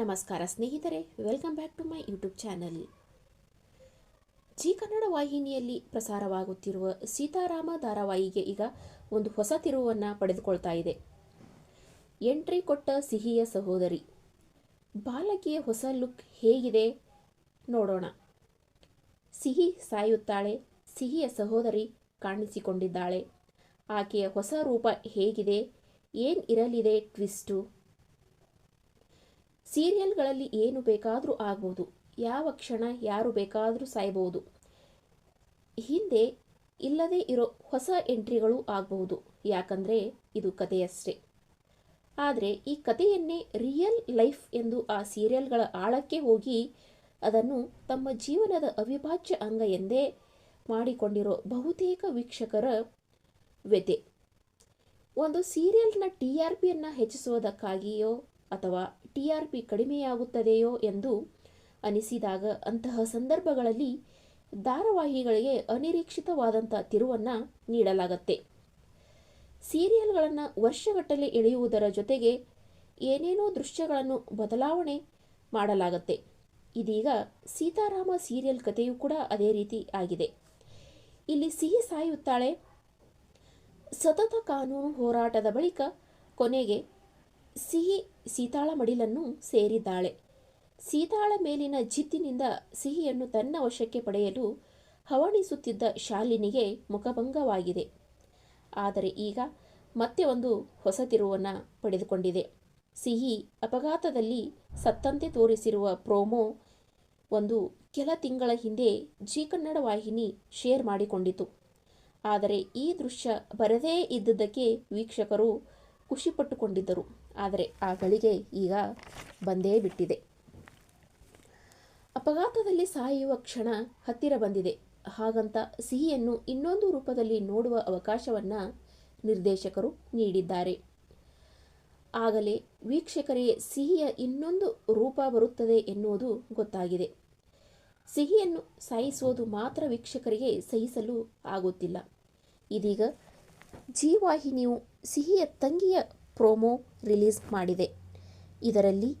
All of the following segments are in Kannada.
ನಮಸ್ಕಾರ ಸ್ನೇಹಿತರೆ welcome back to my YouTube channel Zee Kannada ವಾಹಿನಿಯಲ್ಲಿ ಪ್ರಸಾರವಾಗುತ್ತಿರುವ ಸೀತಾರಾಮ ಧಾರಾವಾಹಿಗೆ ಈಗ ಒಂದು ಹೊಸ ತಿರುವನ್ನು ಪಡೆದುಕೊಳ್ತಾ ಇದೆ. ಎಂಟ್ರಿ ಕೊಟ್ಟ ಸಿಹಿಯ ಸಹೋದರಿ. ಬಾಲಕಿಯ ಹೊಸ ಲುಕ್ ಹೇಗಿದೆ ನೋಡೋಣ. ಸಿಹಿ ಸಾಯುತ್ತಾಳೆ, ಸಿಹಿಯ ಸಹೋದರಿ ಕಾಣಿಸಿಕೊಂಡಿದ್ದಾಳೆ. ಆಕೆಯ ಹೊಸ ರೂಪ ಹೇಗಿದೆ, ಏನು ಇರಲಿದೆ ಟ್ವಿಸ್ಟು ಸೀರಿಯಲ್ಗಳಲ್ಲಿ ಏನು ಬೇಕಾದರೂ ಆಗ್ಬೋದು. ಯಾವ ಕ್ಷಣ ಯಾರು ಬೇಕಾದರೂ ಸಾಯ್ಬೋದು. ಹಿಂದೆ ಇಲ್ಲದೇ ಇರೋ ಹೊಸ ಎಂಟ್ರಿಗಳು ಆಗಬಹುದು ಯಾಕಂದರೆ ಇದು ಕಥೆಯಷ್ಟೇ. ಆದರೆ ಈ ಕಥೆಯನ್ನೇ ರಿಯಲ್ ಲೈಫ್ ಎಂದು ಆ ಸೀರಿಯಲ್ಗಳ ಆಳಕ್ಕೆ ಹೋಗಿ ಅದನ್ನು ತಮ್ಮ ಜೀವನದ ಅವಿಭಾಜ್ಯ ಅಂಗ ಎಂದೇ ಮಾಡಿಕೊಂಡಿರೋ ಬಹುತೇಕ ವೀಕ್ಷಕರ ವ್ಯತೆ ಒಂದು ಸೀರಿಯಲ್ನ ಟಿ ಆರ್ ಪಿಯನ್ನು ಹೆಚ್ಚಿಸುವುದಕ್ಕಾಗಿಯೋ ಅಥವಾ ಟಿ ಕಡಿಮೆಯಾಗುತ್ತದೆಯೋ ಎಂದು ಅನಿಸಿದಾಗ ಅಂತಹ ಸಂದರ್ಭಗಳಲ್ಲಿ ಧಾರಾವಾಹಿಗಳಿಗೆ ಅನಿರೀಕ್ಷಿತವಾದಂಥ ತಿರುವನ್ನು ನೀಡಲಾಗತ್ತೆ. ಸೀರಿಯಲ್ಗಳನ್ನು ವರ್ಷಗಟ್ಟಲೆ ಎಳೆಯುವುದರ ಜೊತೆಗೆ ಏನೇನೋ ದೃಶ್ಯಗಳನ್ನು ಬದಲಾವಣೆ ಮಾಡಲಾಗತ್ತೆ. ಇದೀಗ ಸೀತಾರಾಮ ಸೀರಿಯಲ್ ಕಥೆಯೂ ಕೂಡ ಅದೇ ರೀತಿ ಆಗಿದೆ. ಇಲ್ಲಿ ಸಿಹಿ ಸಾಯುತ್ತಾಳೆ. ಸತತ ಕಾನೂನು ಹೋರಾಟದ ಬಳಿಕ ಕೊನೆಗೆ ಸಿಹಿ ಸೀತಾಳ ಮಡಿಲನ್ನು ಸೇರಿದ್ದಾಳೆ. ಸೀತಾಳ ಮೇಲಿನ ಜಿದ್ದಿನಿಂದ ಸಿಹಿಯನ್ನು ತನ್ನ ವಶಕ್ಕೆ ಪಡೆಯಲು ಹವಣಿಸುತ್ತಿದ್ದ ಶಾಲಿನಿಗೆ ಮುಖಭಂಗವಾಗಿದೆ. ಆದರೆ ಈಗ ಮತ್ತೆ ಒಂದು ಹೊಸ ತಿರುವನ್ನು ಪಡೆದುಕೊಂಡಿದೆ. ಸಿಹಿ ಅಪಘಾತದಲ್ಲಿ ಸತ್ತಂತೆ ತೋರಿಸಿರುವ ಪ್ರೋಮೋ ಒಂದು ಕೆಲ ತಿಂಗಳ ಹಿಂದೆ ಜಿ ಕನ್ನಡ ವಾಹಿನಿ ಶೇರ್ ಮಾಡಿಕೊಂಡಿತು. ಆದರೆ ಈ ದೃಶ್ಯ ಬರದೇ ಇದ್ದುದಕ್ಕೆ ವೀಕ್ಷಕರು ಖುಷಿಪಟ್ಟುಕೊಂಡಿದ್ದರು. ಆದರೆ ಆ ಗಳಿಗೆ ಈಗ ಬಂದೇ ಬಿಟ್ಟಿದೆ. ಅಪಘಾತದಲ್ಲಿ ಸಾಯುವ ಕ್ಷಣ ಹತ್ತಿರ ಬಂದಿದೆ. ಹಾಗಂತ ಸಿಹಿಯನ್ನು ಇನ್ನೊಂದು ರೂಪದಲ್ಲಿ ನೋಡುವ ಅವಕಾಶವನ್ನು ನಿರ್ದೇಶಕರು ನೀಡಿದ್ದಾರೆ. ಆಗಲೇ ವೀಕ್ಷಕರಿಗೆ ಸಿಹಿಯ ಇನ್ನೊಂದು ರೂಪ ಬರುತ್ತದೆ ಎನ್ನುವುದು ಗೊತ್ತಾಗಿದೆ. ಸಿಹಿಯನ್ನು ಸಾಯಿಸುವುದು ಮಾತ್ರ ವೀಕ್ಷಕರಿಗೆ ಸಹಿಸಲು ಆಗುತ್ತಿಲ್ಲ. ಇದೀಗ ಜಿ ವಾಹಿನಿಯು ಸಿಹಿಯ ತಂಗಿಯ ಪ್ರೋಮೋ ರಿಲೀಸ್ ಮಾಡಿದೆ. ಇದರಲ್ಲಿ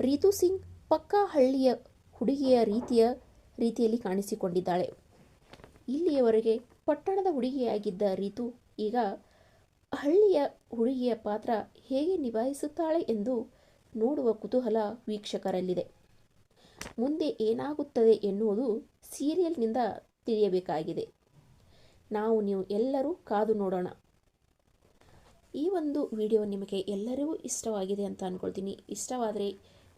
ರೀತು ಸಿಂಗ್ ಪಕ್ಕಾ ಹಳ್ಳಿಯ ಹುಡುಗಿಯ ರೀತಿಯ ರೀತಿಯಲ್ಲಿ ಕಾಣಿಸಿಕೊಂಡಿದ್ದಾಳೆ. ಇಲ್ಲಿಯವರೆಗೆ ಪಟ್ಟಣದ ಹುಡುಗಿಯಾಗಿದ್ದ ರೀತು ಈಗ ಹಳ್ಳಿಯ ಹುಡುಗಿಯ ಪಾತ್ರ ಹೇಗೆ ನಿಭಾಯಿಸುತ್ತಾಳೆ ಎಂದು ನೋಡುವ ಕುತೂಹಲ ವೀಕ್ಷಕರಲ್ಲಿದೆ. ಮುಂದೆ ಏನಾಗುತ್ತದೆ ಎನ್ನುವುದು ಸೀರಿಯಲ್ನಿಂದ ತಿಳಿಯಬೇಕಾಗಿದೆ. ನಾವು ನೀವು ಎಲ್ಲರೂ ಕಾದು ನೋಡೋಣ. ಈ ಒಂದು ವಿಡಿಯೋ ನಿಮಗೆ ಎಲ್ಲರಿಗೂ ಇಷ್ಟವಾಗಿದೆ ಅಂತ ಅಂದ್ಕೊಳ್ತೀನಿ ಇಷ್ಟವಾದರೆ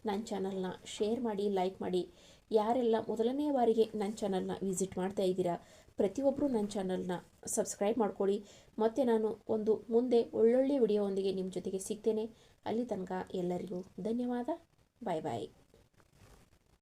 ನನ್ನ ಚಾನಲ್ನ ಶೇರ್ ಮಾಡಿ, ಲೈಕ್ ಮಾಡಿ. ಯಾರೆಲ್ಲ ಮೊದಲನೇ ಬಾರಿಗೆ ನನ್ನ ಚಾನಲ್ನ ವಿಸಿಟ್ ಮಾಡ್ತಾ ಇದ್ದೀರಾ ಪ್ರತಿಯೊಬ್ಬರು ನನ್ನ ಚಾನಲ್ನ ಸಬ್ಸ್ಕ್ರೈಬ್ ಮಾಡ್ಕೊಳ್ಳಿ. ಮತ್ತು ನಾನು ಒಂದು ಮುಂದೆ ಒಳ್ಳೊಳ್ಳೆ ವಿಡಿಯೋವೊಂದಿಗೆ ನಿಮ್ಮ ಜೊತೆಗೆ ಸಿಗ್ತೇನೆ. ಅಲ್ಲಿ ತನಕ ಎಲ್ಲರಿಗೂ ಧನ್ಯವಾದ. ಬಾಯ್ ಬಾಯ್.